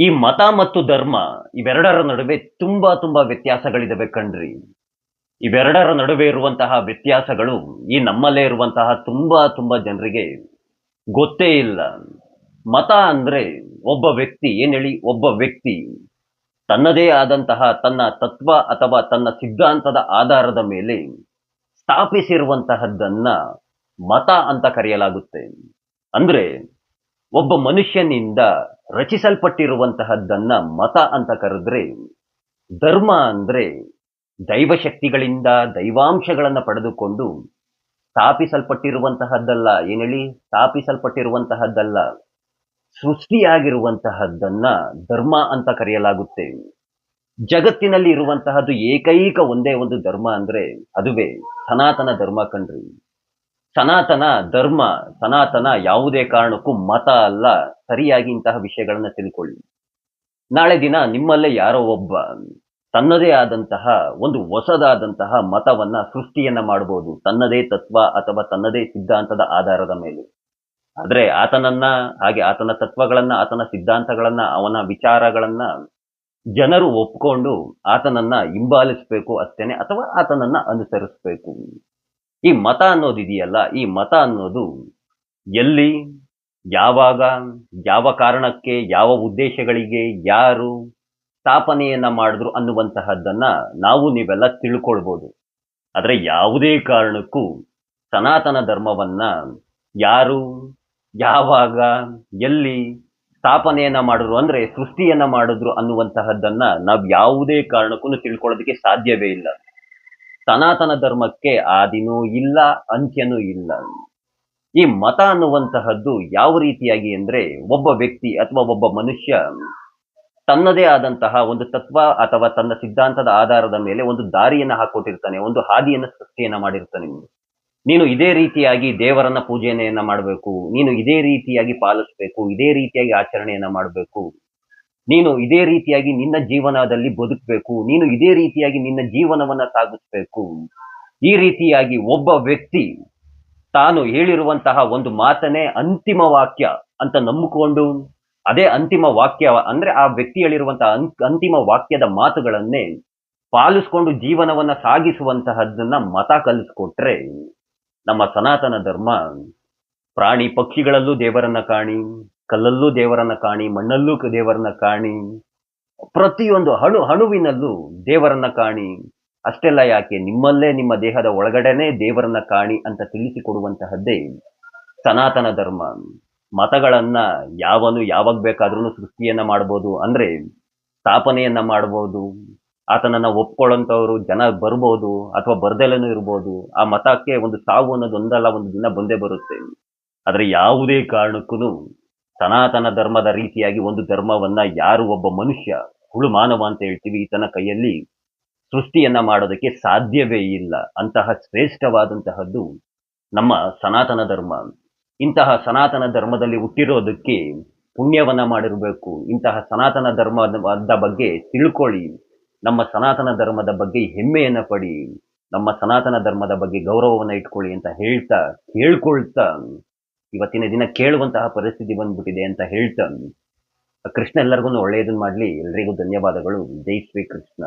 ಈ ಮತ ಮತ್ತು ಧರ್ಮ ಇವೆರಡರ ನಡುವೆ ತುಂಬಾ ತುಂಬಾ ವ್ಯತ್ಯಾಸಗಳಿದವೆ ಕಣ್ರಿ. ಇವೆರಡರ ನಡುವೆ ಇರುವಂತಹ ವ್ಯತ್ಯಾಸಗಳು ಈ ನಮ್ಮಲ್ಲೇ ಇರುವಂತಹ ತುಂಬಾ ತುಂಬಾ ಜನರಿಗೆ ಗೊತ್ತೇ ಇಲ್ಲ. ಮತ ಅಂದ್ರೆ ಒಬ್ಬ ವ್ಯಕ್ತಿ ಏನ್ ಹೇಳಿ ಒಬ್ಬ ವ್ಯಕ್ತಿ ತನ್ನದೇ ಆದಂತಹ ತನ್ನ ತತ್ವ ಅಥವಾ ತನ್ನ ಸಿದ್ಧಾಂತದ ಆಧಾರದ ಮೇಲೆ ಸ್ಥಾಪಿಸಿರುವಂತಹದ್ದನ್ನ ಮತ ಅಂತ ಕರೆಯಲಾಗುತ್ತೆ. ಅಂದ್ರೆ ಒಬ್ಬ ಮನುಷ್ಯನಿಂದ ರಚಿಸಲ್ಪಟ್ಟಿರುವಂತಹದ್ದನ್ನ ಮತ ಅಂತ ಕರೆದ್ರೆ, ಧರ್ಮ ಅಂದ್ರೆ ದೈವಶಕ್ತಿಗಳಿಂದ ದೈವಾಂಶಗಳನ್ನು ಪಡೆದುಕೊಂಡು ಸ್ಥಾಪಿಸಲ್ಪಟ್ಟಿರುವಂತಹದ್ದಲ್ಲ. ಏನೇಳಿ? ಸ್ಥಾಪಿಸಲ್ಪಟ್ಟಿರುವಂತಹದ್ದಲ್ಲ. ಸೃಷ್ಟಿಯಾಗಿರುವಂತಹದ್ದನ್ನ ಧರ್ಮ ಅಂತ ಕರೆಯಲಾಗುತ್ತೆ. ಜಗತ್ತಿನಲ್ಲಿ ಇರುವಂತಹದ್ದು ಏಕೈಕ ಒಂದೇ ಒಂದು ಧರ್ಮ ಅಂದ್ರೆ ಅದುವೇ ಸನಾತನ ಧರ್ಮ ಕಣ್ರಿ. ಸನಾತನ ಧರ್ಮ, ಸನಾತನ ಯಾವುದೇ ಕಾರಣಕ್ಕೂ ಮತ ಅಲ್ಲ, ಸರಿಯಾಗಿ ಇಂತಹ ವಿಷಯಗಳನ್ನ ತಿಳ್ಕೊಳ್ಳಿ. ನಾಳೆ ದಿನ ನಿಮ್ಮಲ್ಲೇ ಯಾರೋ ಒಬ್ಬ ತನ್ನದೇ ಆದಂತಹ, ಒಂದು ಹೊಸದಾದಂತಹ ಮತವನ್ನ, ಸೃಷ್ಟಿಯನ್ನ ಮಾಡಬಹುದು ತನ್ನದೇ ತತ್ವ ಅಥವಾ ತನ್ನದೇ ಸಿದ್ಧಾಂತದ ಆಧಾರದ ಮೇಲೆ. ಆದ್ರೆ ಆತನನ್ನ, ಹಾಗೆ ಆತನ ತತ್ವಗಳನ್ನ, ಆತನ ಸಿದ್ಧಾಂತಗಳನ್ನ, ಅವನ ವಿಚಾರಗಳನ್ನ ಜನರು ಒಪ್ಕೊಂಡು ಆತನನ್ನ ಹಿಂಬಾಲಿಸ್ಬೇಕು ಅಷ್ಟೇನೆ, ಅಥವಾ ಆತನನ್ನ ಅನುಸರಿಸ್ಬೇಕು. ಈ ಮತ ಅನ್ನೋದಿದೆಯಲ್ಲ ಈ ಮತ ಅನ್ನೋದು ಎಲ್ಲಿ, ಯಾವಾಗ, ಯಾವ ಕಾರಣಕ್ಕೆ, ಯಾವ ಉದ್ದೇಶಗಳಿಗೆ ಯಾರು ಸ್ಥಾಪನೆಯನ್ನ ಮಾಡಿದ್ರು ಅನ್ನುವಂತಹದ್ದನ್ನ ನಾವು ನೀವೆಲ್ಲ ತಿಳ್ಕೊಳ್ಬೋದು. ಆದರೆ ಯಾವುದೇ ಕಾರಣಕ್ಕೂ ಸನಾತನ ಧರ್ಮವನ್ನ ಯಾರು, ಯಾವಾಗ, ಎಲ್ಲಿ ಸ್ಥಾಪನೆಯನ್ನ ಮಾಡಿದ್ರು ಅಂದ್ರೆ ಸೃಷ್ಟಿಯನ್ನ ಮಾಡಿದ್ರು ಅನ್ನುವಂತಹದ್ದನ್ನ ನಾವು ಯಾವುದೇ ಕಾರಣಕ್ಕೂ ತಿಳ್ಕೊಳ್ಳೋದಕ್ಕೆ ಸಾಧ್ಯವೇ ಇಲ್ಲ. ಸನಾತನ ಧರ್ಮಕ್ಕೆ ಆದಿನೂ ಇಲ್ಲ, ಅಂತ್ಯನೂ ಇಲ್ಲ. ಈ ಮತ ಅನ್ನುವಂತಹದ್ದು ಯಾವ ರೀತಿಯಾಗಿ ಅಂದ್ರೆ ಒಬ್ಬ ವ್ಯಕ್ತಿ ಅಥವಾ ಒಬ್ಬ ಮನುಷ್ಯ ತನ್ನದೇ ಆದಂತಹ ಒಂದು ತತ್ವ ಅಥವಾ ತನ್ನ ಸಿದ್ಧಾಂತದ ಆಧಾರದ ಮೇಲೆ ಒಂದು ದಾರಿಯನ್ನು ಹಾಕೊಟ್ಟಿರ್ತಾನೆ, ಒಂದು ಹಾದಿಯನ್ನು ಸೃಷ್ಟಿಯನ್ನ ಮಾಡಿರ್ತಾನೆ. ನೀನು ಇದೇ ರೀತಿಯಾಗಿ ದೇವರನ್ನ ಪೂಜೆಯನ್ನ ಮಾಡಬೇಕು, ನೀನು ಇದೇ ರೀತಿಯಾಗಿ ಪಾಲಿಸ್ಬೇಕು, ಇದೇ ರೀತಿಯಾಗಿ ಆಚರಣೆಯನ್ನ ಮಾಡಬೇಕು. ನೀನು ಇದೇ ರೀತಿಯಾಗಿ ನಿನ್ನ ಜೀವನದಲ್ಲಿ ಬದುಕಬೇಕು, ನೀನು ಇದೇ ರೀತಿಯಾಗಿ ನಿನ್ನ ಜೀವನವನ್ನ ಸಾಗಿಸ್ಬೇಕು. ಈ ರೀತಿಯಾಗಿ ಒಬ್ಬ ವ್ಯಕ್ತಿ ತಾನು ಹೇಳಿರುವಂತಹ ಒಂದು ಮಾತನೇ ಅಂತಿಮ ವಾಕ್ಯ ಅಂತ ನಂಬಿಕೊಂಡು, ಅದೇ ಅಂತಿಮ ವಾಕ್ಯ ಅಂದ್ರೆ ಆ ವ್ಯಕ್ತಿ ಹೇಳಿರುವಂತಹ ಅಂತಿಮ ವಾಕ್ಯದ ಮಾತುಗಳನ್ನೇ ಪಾಲಿಸ್ಕೊಂಡು ಜೀವನವನ್ನ ಸಾಗಿಸುವಂತಹದ್ದನ್ನ ಮತ ಕಲಿಸ್ಕೊಟ್ರೆ ನಮ್ಮ ಸನಾತನ ಧರ್ಮ ಪ್ರಾಣಿ ಪಕ್ಷಿಗಳಲ್ಲೂ ದೇವರನ್ನ ಕಾಣಿ ಕಲ್ಲಲ್ಲೂ ದೇವರನ್ನ ಕಾಣಿ, ಮಣ್ಣಲ್ಲೂ ದೇವರನ್ನ ಕಾಣಿ, ಪ್ರತಿಯೊಂದು ಹಣು, ಹಣುವಿನಲ್ಲೂ ದೇವರನ್ನ ಕಾಣಿ. ಅಷ್ಟೆಲ್ಲ ಯಾಕೆ? ನಿಮ್ಮಲ್ಲೇ, ನಿಮ್ಮ ದೇಹದ ಒಳಗಡೆನೆ ದೇವರನ್ನ ಕಾಣಿ ಅಂತ ತಿಳಿಸಿಕೊಡುವಂತಹದ್ದೇ ಸನಾತನ ಧರ್ಮ. ಮತಗಳನ್ನ ಯಾವನು ಯಾವಾಗ ಬೇಕಾದ್ರೂ ಸೃಷ್ಟಿಯನ್ನ ಮಾಡ್ಬೋದು. ಅಂದ್ರೆ ಸ್ಥಾಪನೆಯನ್ನ ಮಾಡ್ಬೋದು. ಆತನನ್ನ ಒಪ್ಕೊಳ್ಳೋಂಥವ್ರು ಜನ ಬರ್ಬೋದು ಅಥವಾ ಬರ್ದೆಲ್ಲೂ ಇರ್ಬೋದು. ಆ ಮತಕ್ಕೆ ಒಂದು ಸಾವು ಅನ್ನೋದು ಒಂದಲ್ಲ, ಒಂದು ದಿನ ಬಂದೇ ಬರುತ್ತೆ. ಆದ್ರೆ ಯಾವುದೇ ಕಾರಣಕ್ಕೂ ಸನಾತನ ಧರ್ಮದ ರೀತಿಯಾಗಿ ಒಂದು ಧರ್ಮವನ್ನ ಯಾರು ಒಬ್ಬ ಮನುಷ್ಯ ಹುಳು ಮಾನವ ಅಂತ ಹೇಳ್ತೀವಿ, ಈತನ ಕೈಯಲ್ಲಿ ಸೃಷ್ಟಿಯನ್ನ ಮಾಡೋದಕ್ಕೆ ಸಾಧ್ಯವೇ ಇಲ್ಲ. ಅಂತಹ ಶ್ರೇಷ್ಠವಾದಂತಹದ್ದು ನಮ್ಮ ಸನಾತನ ಧರ್ಮ. ಇಂತಹ ಸನಾತನ ಧರ್ಮದಲ್ಲಿ ಹುಟ್ಟಿರೋದಕ್ಕೆ ಪುಣ್ಯವನ್ನ ಮಾಡಿರಬೇಕು. ಇಂತಹ ಸನಾತನ ಧರ್ಮದ ಬಗ್ಗೆ ತಿಳ್ಕೊಳ್ಳಿ. ನಮ್ಮ ಸನಾತನ ಧರ್ಮದ ಬಗ್ಗೆ ಹೆಮ್ಮೆಯನ್ನ ಪಡಿ. ನಮ್ಮ ಸನಾತನ ಧರ್ಮದ ಬಗ್ಗೆ ಗೌರವವನ್ನ ಇಟ್ಕೊಳ್ಳಿ ಅಂತ ಹೇಳ್ತಾ, ಕೇಳ್ಕೊಳ್ತಾ ಇವತ್ತಿನ ದಿನ ಕೇಳುವಂತಹ ಪರಿಸ್ಥಿತಿ ಬಂದ್ಬಿಟ್ಟಿದೆ ಅಂತ ಹೇಳ್ತಾ ಕೃಷ್ಣ ಎಲ್ಲರಿಗೂ ಒಳ್ಳೆಯದನ್ನು ಮಾಡ್ಲಿ. ಎಲ್ರಿಗೂ ಧನ್ಯವಾದಗಳು. ಜೈ ಶ್ರೀ ಕೃಷ್ಣ